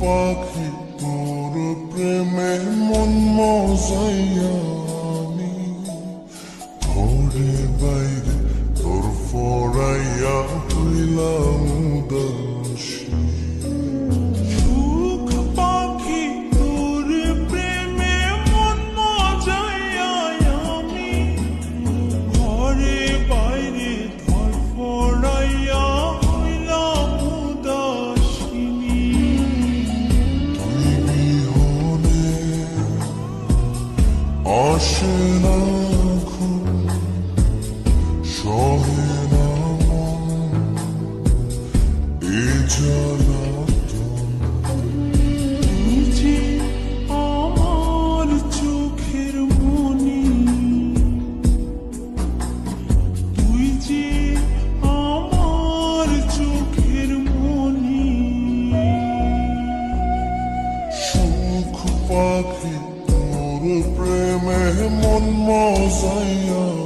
পাখি তোর প্রেমে মন মজাইয়া আমি ঘরে বাইরে হইলাম আসে না সহে না এ আমার চোখের মনি। তুই যে আমার চোখের মনি। সুখ পাখি প্রেমে মন মজাইয়া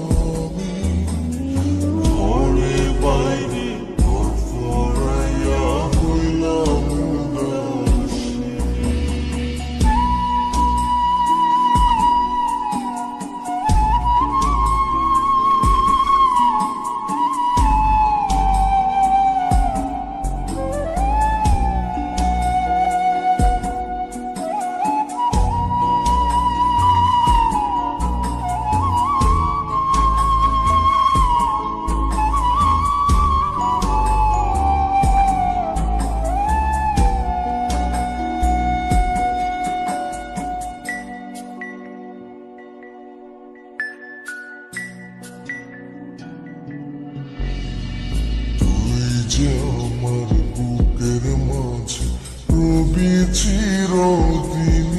যে আমার বুকের মাঝে রবি চিরদিন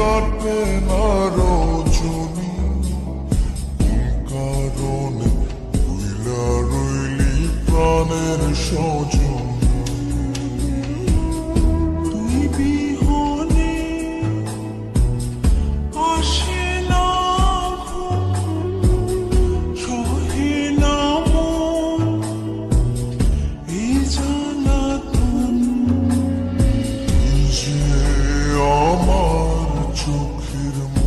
কাটে না রজনী কারণে রইলি প্রাণের সজ you to